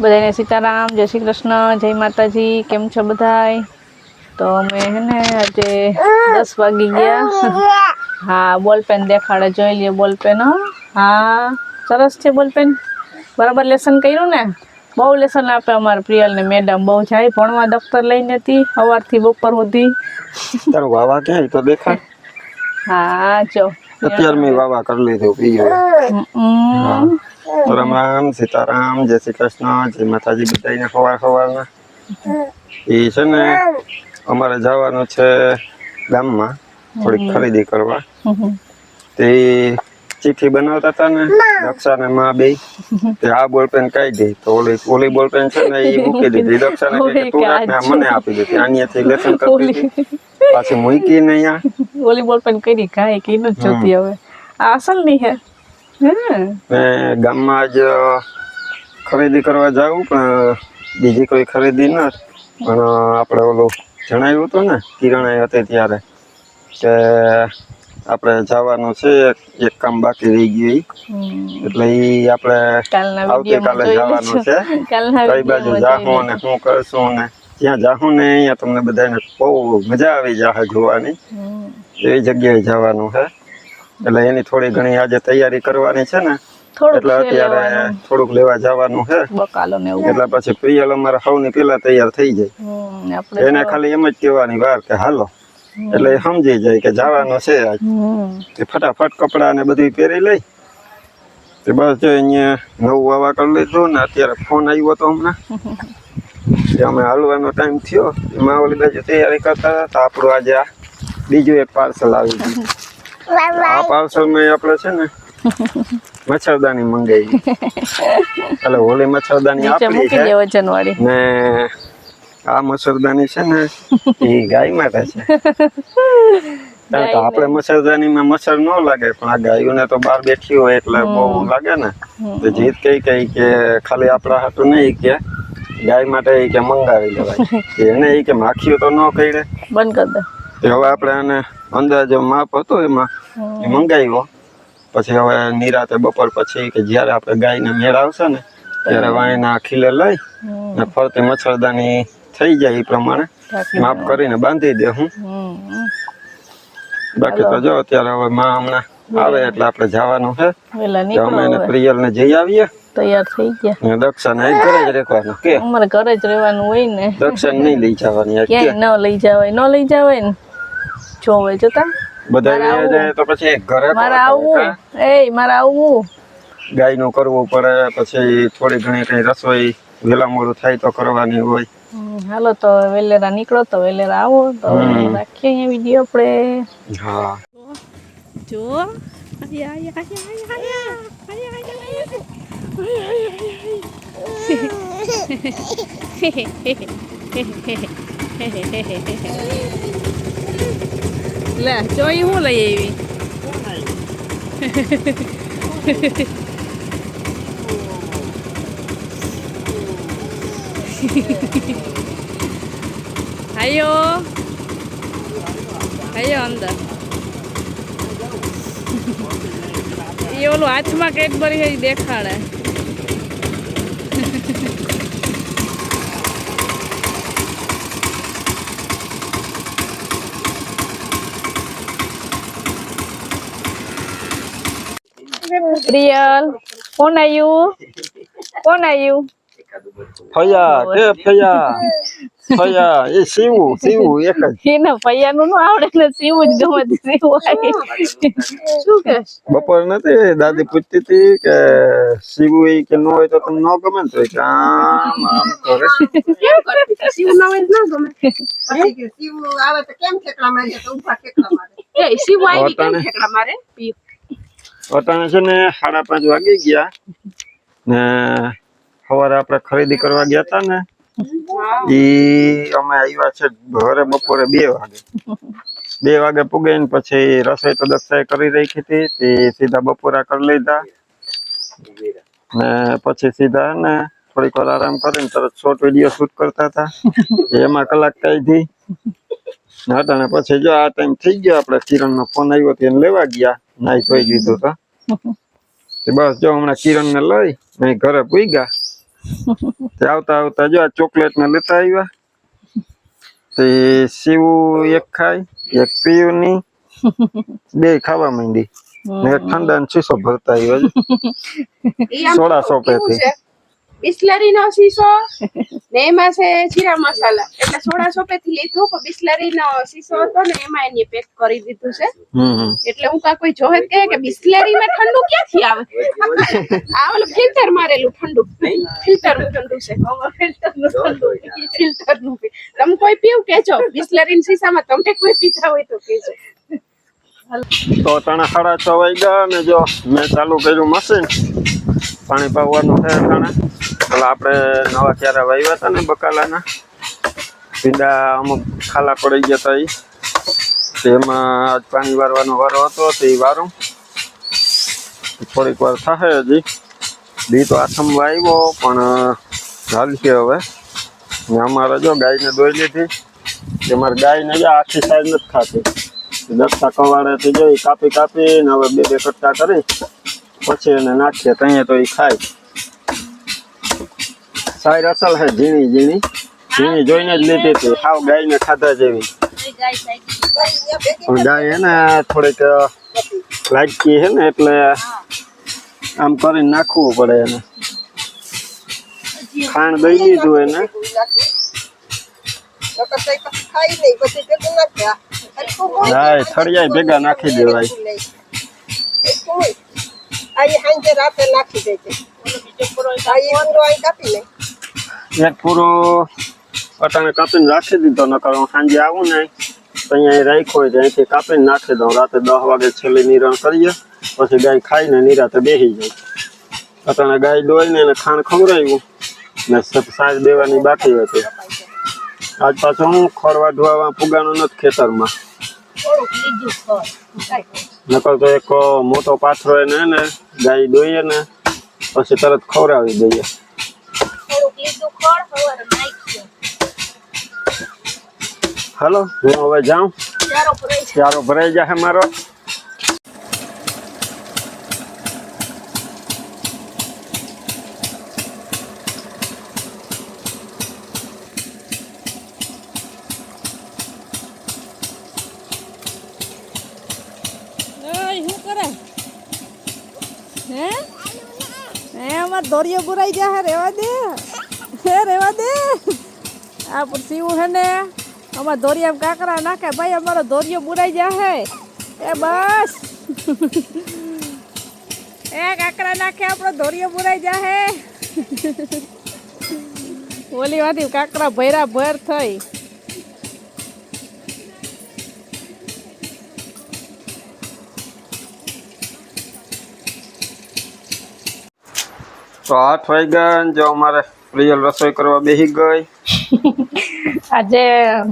બધાને સીતારામ જય શ્રી કૃષ્ણ જય માતાજી કેમ છો બધાય? તો અમે હે ને આજે દસ વાગી ગયા. હા બોલપેન દેખાડે જોઈ લઈએ બોલપેન હો. સરસ છે બોલપેન. બરાબર લેસન કર્યું ને? બહુ લેસન આપે અમારે પ્રિયલ ને મેડમ બહુ જાય ભણવા દફતર લઈને હતી સવારથી બપોર સુધી. તારું વાવા ક્યાં તો દેખાય હા જો. અત્યારે મેં વાવા કરી લીધું હમ. તો રામ રામ સીતારામ જય શ્રી કૃષ્ણ જય માતાજી બધાને સવાર સવારના એ છે ને અમારે જવાનું છે ગામમાં થોડીક ખરીદી કરવા. તે ચીઠી બનાવતા હતા ને દક્ષા ને માં બે તે આ બોલપેન કાઢી દે તો ઓલી ઓલી બોલપેન છે ને એ મૂકી દીધી. દક્ષા ને તું રાખ ને મને આપી દીધી આનિયાથી લેસન કરી પાછી મૂકી ને અહીંયા. ઓલી બોલ પેન કરી કાંઈ કઈ નથી જોતી હવે. આ અસલની હે. ને ગામમાં જ ખરીદી કરવા જાવું પણ બીજી કોઈ ખરીદી ન. પણ આપણે ઓલું જણાવ્યું હતું ને કિરણાઈ હતી ત્યારે કે આપણે જવાનું છે એક- કામ બાકી રહી ગયું એટલે એ આપણે આવતીકાલે જવાનું છે. કઈ બાજુ જાહું ને શું કરશું ને? ત્યાં જાહું ને અહીંયા તમને બધાને બહુ મજા આવી જાહે જોવાની. એવી જગ્યાએ જવાનું છે. એટલે એની થોડી ઘણી આજે તૈયારી કરવાની છે ને. એટલે અત્યારે થોડુંક લેવા જવાનું છે. બકાલો ને એવું. એટલે પછી પ્રિયલ અમારા સૌની પેલા તૈયાર થઈ જાય. એને ખાલી એમ જ કહેવાની વાર કે હાલો. એટલે સમજી જાય કે જવાનું છે આજ. તે ફટાફટ કપડા ને બધું પહેરી લઈ. તે બસ જો અહીંયા નવું વાવા કરી લીધું ને અત્યારે ફોન આવ્યો હતો હમણાં. અમે હાલવાનો ટાઈમ થયો. એમાં ઓલી બાજુ તૈયારી કરતા હતા. તો આપણું આજે બીજું એક પાર્સલ આવી ગયું. આ પાર્સલમાં આપણે છે ને મચ્છરદાની મંગાવી એટલે હોલી મચ્છરદાની આપી છે. ને આ મસરદાની છે ને એ ગાય માટે છે. આપણે કે આપણે મચ્છરદાનીમાં મચ્છર ન લાગે પણ આ ગાયોને તો બહાર બેઠી હોય એટલે બહુ લાગે ને. તો જીત કઈ કઈ કે ખાલી આપણા હાટું નહીં કે ગાય માટે એ કે મંગાવી લેવાય. એને એ કે માખીઓ તો ન કઈડે બંધ કરી દે. હવે આપણે આને અંદાજે માપ હતો એમાં એ મંગાવ્યો પછી હવે નિરાતે બપોર પછી કે જ્યારે આપણે ગાયને મેળ આવશે ને ત્યારે વાયના ખીલે લઈ ને ફરતી મચ્છરદાની થઈ જાય એ પ્રમાણે. માફ કરીને બાંધી દે હું બાકી તો જો અત્યારે હવે માં હમણાં આવે એટલે આપણે જવાનું છે. અમે એને પ્રિયલ ને જઈ આવીએ. તૈયાર થઈ ગયા. દક્ષાને અહીં ઘરે જ રહેવાનું કે? અમારે ઘરે જ રહેવાનું હોય ને. દક્ષણ નહીં લઈ જવાની ક્યાંય ન લઈ જવાય ન લઈ જવાય ને. જોવે જોતા? બધા જાય તો પછી ઘરે મારે આવવું એ મારે આવવું ગાયનું કરવું પડે પછી થોડી ઘણી કઈ રસોઈ વેલા મોડું થાય તો કરવાની હોય. હાલો તો વેલેરા નીકળો તો વેલેરા આવો. તો રાખીએ અહીંયા વીડિયો આપણે. હા. જો આયા, આયા, આયા, આયા, આયા, આયા, આયા. લે જોઈ હું લઈ આવી આયો આયો અંદર. એ ઓલું હાથમાં કેડબરી ભરી દેખાડે. પ્રિયલ કોણ આવ્યું કોણ આવ્યું ફયા કે ફયા? ફયા એ સીવું સીવું એક જ. એને પૈયાનું નું આવડે ને સીવું જ ગમે સીવું શું કે? બપોર નથી દાદી પૂછતી હતી કે સીવું એ કે નો હોય તો તમને ન ગમે ને તો એ કે આમ આમ કરે શિવ ના હોય તો ના ગમે. શિવ આવે તો કેમ ઠેકડા મારે? તો ઊભા ઠેકડા મારે. એ શિવ આવી કેમ ઠેકડા મારે? અટાણે છે ને સાડા પાંચ વાગી ગયા. ને સવારે આપણે ખરીદી કરવા ગયા હતા ને ઈ અમે આવ્યા છે ઘરે બપોરે બે વાગે. બે વાગે પૂગે ને પછી રસોઈ તો દક્ષાએ કરી રાખી હતી તે સીધા બપોરા કરી લીધા. ને પછી સીધા ને થોડીક વાર આરામ કરીને તરત શોર્ટ વીડિયો શૂટ કરતા હતા. એમાં કલાક કાઢી ને અટાણે પછી જો આ ટાઈમ થઈ ગયો આપણે કિરણ નો ફોન આવ્યો એને લેવા ગયા. નાઈ ધોઈ લીધું તો. તે બસ જો હમણાં કિરણ ને લઈ અહીં ઘરે પૂગ્યા તે આવતા આવતા જો આ ચોકલેટ ને લેતા આવ્યા તે શિવુ એક ખાય એક પીયું ની બે ખાવા માંડી. ને ઠંડા ને શીશો ભરતા આવ્યો સોળાસો પેથી બિસ્લરી નો શીશો ને એમાં છે જીરા મસાલા. એટલે સોડા સોપે થી લીધું પણ બિસ્લરી નો શીશો હતો ને એમાં એને પેક કરી દીધું છે. એટલે હું કા કોઈ જોહે કહે કે બિસ્લરી માં ઠંડુ ક્યાંથી આવે? આ ઓલું ફિલ્ટર મારેલું ઠંડુ. ફિલ્ટરનું ઠંડુ છે. ફિલ્ટરનું ઠંડુ ફિલ્ટરનું. તમે કોઈ પીવું કેજો બિસ્લરી શીશામાં તમને કોઈ પીતા હોય તો કેજો તો તણા સાડા છ વાગ્યા ને જો મેં ચાલુ કર્યું મશીન પાણી પાવવાનું છે તણે. એટલે આપણે નવા ક્યારે વાવ્યા હતા ને બકાલાના, ભીંડા અમુક ખાલા પડી ગયા હતા એ તેમાં આજ પાણી વારવાનો વારો હતો તે વારું. થોડીક વાર થશે હજી. બી તો આથમ વાવ્યો પણ હાલશે હવે. ને અમારે જો ગાયને દોઈ લીધી તે મારે ગાયને આખી સાઈડ નથી ખાતી. દક્ષા કવાડેથી જાય, કાપી કાપી ને હવે બે બે કટકા કરી, પછી એને નાખીએ ત્યાં તો એ ખાય. સાઈ અસલ હે, ઝીણી ઝીણી. ઝીણી જોઈને જ લીધી હતી, હાવ ગાયને ખાધા જેવી. પણ ગાય હે ને, થોડીક લાગતી હે ને, એટલે આમ કરીને નાખવું પડે એને. ખાણ દઈ દીધું એને. હા થળિયા ભેગા નાખી દેવાય. એક પૂરો અટાણે કાપીને રાખી દીધો નકર હું સાંજે આવું ને તો અહીંયા રાખ્યો હોય તો અહીંથી કાપીને નાખી દઉં. રાતે દસ વાગે છેલ્લે નિરણ કરીએ પછી ગાય ખાઈને નિરાતે બેસી જાય. અટાણે ગાય દોઈને એને ખાણ ખવડાવ્યું ને સાંજ દેવાની બાકી હતી. આજ પાછું હું ખોરવા ધોવા પુગાનો નથી ખેતરમાં. નકર તો એક મોટો પાથરો એને ને ગાય દોઈએ ને પછી તરત ખવડાવી દઈએ. હલો હું હવે જાઉં. ચારો ભરાઈ જાય. મારો શું કરે હે હે દોરિયો બુરાઈ હે, રેવા દે. હે, રેવા દે. આ પણ સીવું હે ને, અમાર દોરિયામાં કાકરા નાખે. ભાઈ, અમારો દોરિયો બુરાઈ જા હે. એ બસ. એ કાકરા નાખે, આપણો દોરિયો બુરાઈ જા હે. ઓલી માંથી કાકરા ભૈરા ભર થઈ. તો આઠ થઈ ને જો અમારે પ્રિયલ રસોઈ કરવા બેસી ગઈ. આજે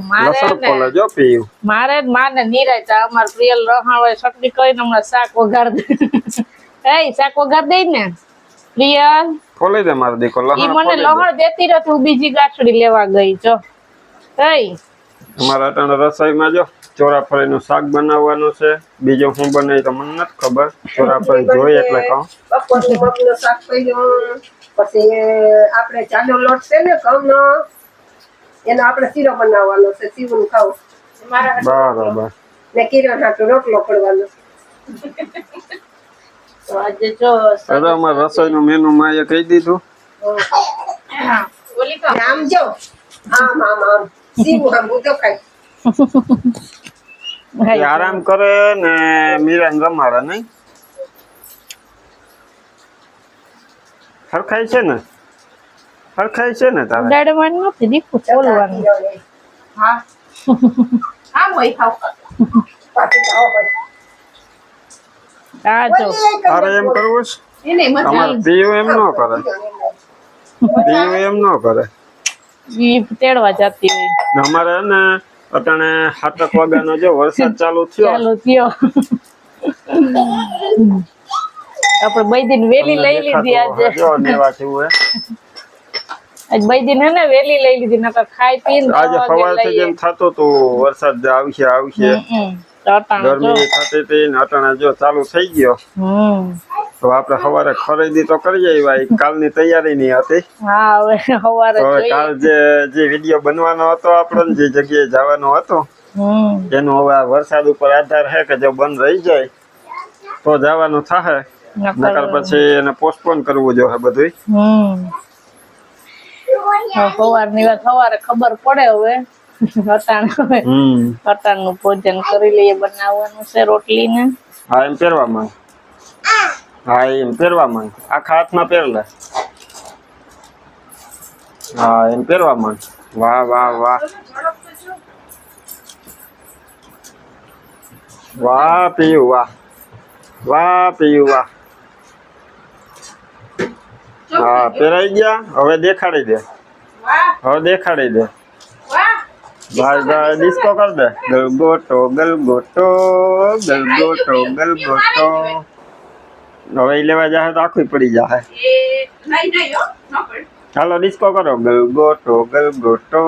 મારે જો પીયું. મારે જ માને નિરાય અમાર પ્રિયલ રહાણ હોય ચટણી કરીને હમણાં શાક વઘાર દે. એ શાક વઘાર દે ને પ્રિયલ ખોલી દે મારો દીકો લહણ મને લહણ દેતી રહી હું બીજી ગાંઠડી લેવા ગઈ જો. એ અમારા અટાણે રસોઈમાં જો. ચોરાફળીનું શાક બનાવવાનું છે. બીજું શું બનાવી તો મને નથી ખબર. ચોરાફળી જોઈ એટલે કહું. શાક પછી આપણે ચાનો લોટ છે ને ઘઉંનો એનો આપણે શીરો બનાવવાનો છે સીવું ખાવું. બરાબર. ને કિરણ હાટુ રોટલો પડવાનો. તો આજે જો હવે અમારે રસોઈનું મેનુ માં એ કહી દીધું. આમ જો. આમ આમ આમ. સીવું આમ ખાય. એ આરામ કરે ને મીરાન રમાડે નહીં? હરખાય છે ને? હરખાય છે ને તારે? ઉડાડવાનું નથી દીકું બોલવાનું. હા. હા મોઈ ખાવ. પાછી ખાવ પડે આ જો. તારે એમ કરવું છે? એને મત અમારે પીયું એમ ન કરે. પીયું એમ ન કરે. ઈ તેડવા જતી હોય. અમારે ને અટાણે સાતક વાગ્યાનો જો વરસાદ ચાલુ થયો. ચાલુ થયો. આપણે બે દિન વેલી લઈ લીધી આજે. જો દેવા જેવું આજ બે દિન હે ને વેલી લઈ લીધી નકર ખાઈ પીને આજે સવારથી જેમ થતો તો વરસાદ આવશે આવશે. ગરમી થતી હતી ને જો ચાલુ થઈ ગયો. તો આપણે સવારે ખરીદી તો કરી આવ્યા કાલની તૈયારી નહીં હતી. હા હવે સવારે હવે જોઈએ. કાલ જે જે વીડિયો બનવાનો હતો આપણને જે જગ્યાએ જવાનો હતો એનો હવે આ વરસાદ ઉપર આધાર છે કે જો બંધ રહી જાય તો જવાનું થશે નકર પછી એને પોસ્ટપોન કરવું જોઈએ બધું સવારની વાત સવારે ખબર પડે હવે. અટાણ હવે હમ અટાણનું ભોજન કરી લઈએ બનાવવાનું છે રોટલી ને હા એમ પહેરવા માંગ હા એમ પહેરવા માંગ આખા હાથમાં પહેર લે હા એમ પહેરવા માંગ વાહ વાહ વાહ વાહ પીયું વાહ વાહ પીયું વાહ હા પહેરાઈ ગયા હવે દેખાડી દે વાહ હવે દેખાડી દે વાહ ભાઈ ભાઈ ડિસ્કો કર દે. ગલગોટો ગલગોટો ગલગોટો ગલગોટો. હવે ઈ લેવા જાહે તો આખું પડી પડ. ચાલો ડિસ્કો કરો. ગલગોટો ગલગોટો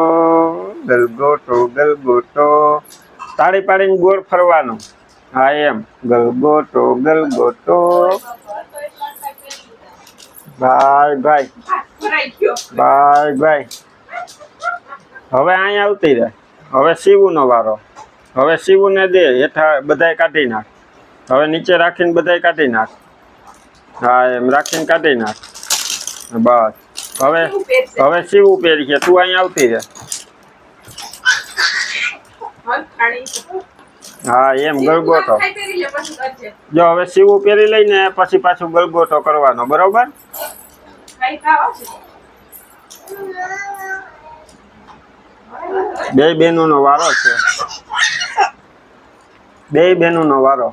ગલગોટો ગલગોટો. તાળી પાડીને ગોળ ફરવાનું. હા એમ. ગલગોટો ગલગોટો. ભાઈ ભાઈ. ભાઈ ભાઈ. હવે અહીંયા આવતી રહે. હવે શિવનો વારો. હવે શિવને દે, હેઠા બધાય કાઢી નાખ. હવે નીચે રાખીને બધાય કાઢી નાખ. હા, એમ રાખીને કાઢી નાખ. બસ. હવે હવે શિવ પહેરી છે. તું અહીંયા આવતી રહે. હા, એમ ગળગોટો. જો હવે શિવ પહેરી લઈને પછી પાછું ગળગોટો કરવાનો. બરોબર? બે બહેનોનો વારો છે. બે બહેનોનો વારો.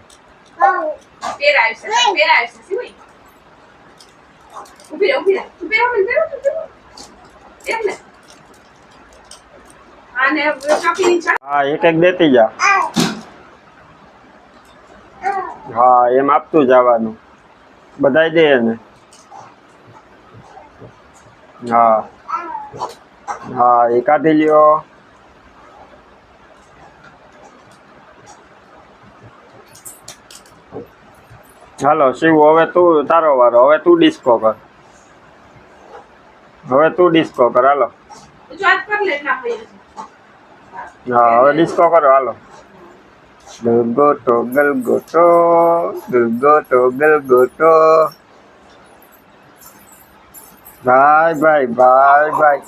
હા, એક એક દેતી જા. હા, એમ આપતું જવાનું. બધાય દે એને. હા. હા એ કાઢી લ્યો. હાલો, શિવ, હવે તું, તારો વારો. હવે તું ડિસ્કો કર. હવે તું ડિસ્કો કર, હાલો. હા, હવે ડિસ્કો કરો, હાલો. ગલગોટો ગલગોટો ટોગલ ગલગોટો ભાઈ ભાઈ ભાઈ ભાઈ.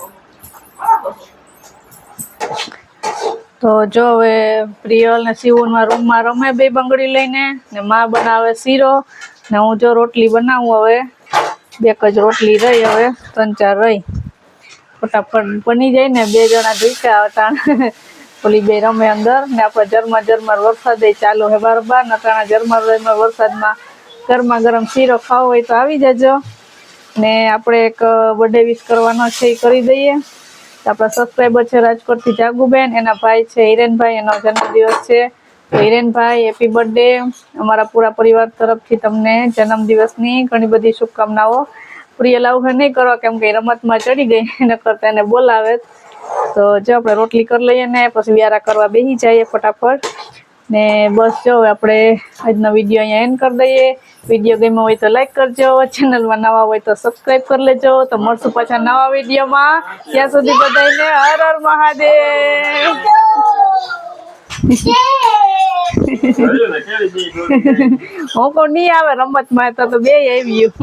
તો જો હવે પ્રિયલ ને શિવના રૂમમાં રમે બે બંગડી લઈને, ને માં બનાવે શીરો, ને હું જો રોટલી બનાવું હવે. બે જ રોટલી રહી હવે, ત્રણ ચાર રહી. ફટાફટ બની જાય ને બે જણા ધીકા અટાણ ઓલી બે રમે અંદર, ને આપણે ઝરમર ઝરમર વરસાદ ચાલુ હે બરાબર અટાણા ઝરમર ઝરમર વરસાદમાં ગરમા ગરમ શીરો ખાવો હોય તો આવી જજો. ને આપણે એક બર્થડે વિશ કરવાનો છે એ કરી દઈએ. આપણા સબસ્ક્રાઈબર છે રાજકોટથી જાગુબેન, એના ભાઈ છે હિરેનભાઈ, એનો જન્મદિવસ છે. તો હિરેનભાઈ હેપી બર્થડે અમારા પૂરા પરિવાર તરફથી તમને જન્મદિવસની ઘણી બધી શુભકામનાઓ. પ્રિય લાવું નહીં કરવા કેમ કે રમતમાં ચડી ગઈ એના કરતાં એને બોલાવે તો જો આપણે રોટલી કરી લઈએ ને, પછી વ્યારા કરવા બેસી જઈએ ફટાફટ. ને બસ જો આપણે આજનો વીડિયો અહીંયા એન્ડ કરી દઈએ. વીડિયો ગમ્યો હોય તો લાઈક કરજો. ચેનલમાં નવા હોય તો સબસ્ક્રાઈબ કરી લેજો. તો મળશું પાછા નવા વિડીયોમાં. ત્યાં સુધી બધાને હર હર મહાદેવ. હું પણ નહીં આવે રમતમાં તો તો બે આવ્યું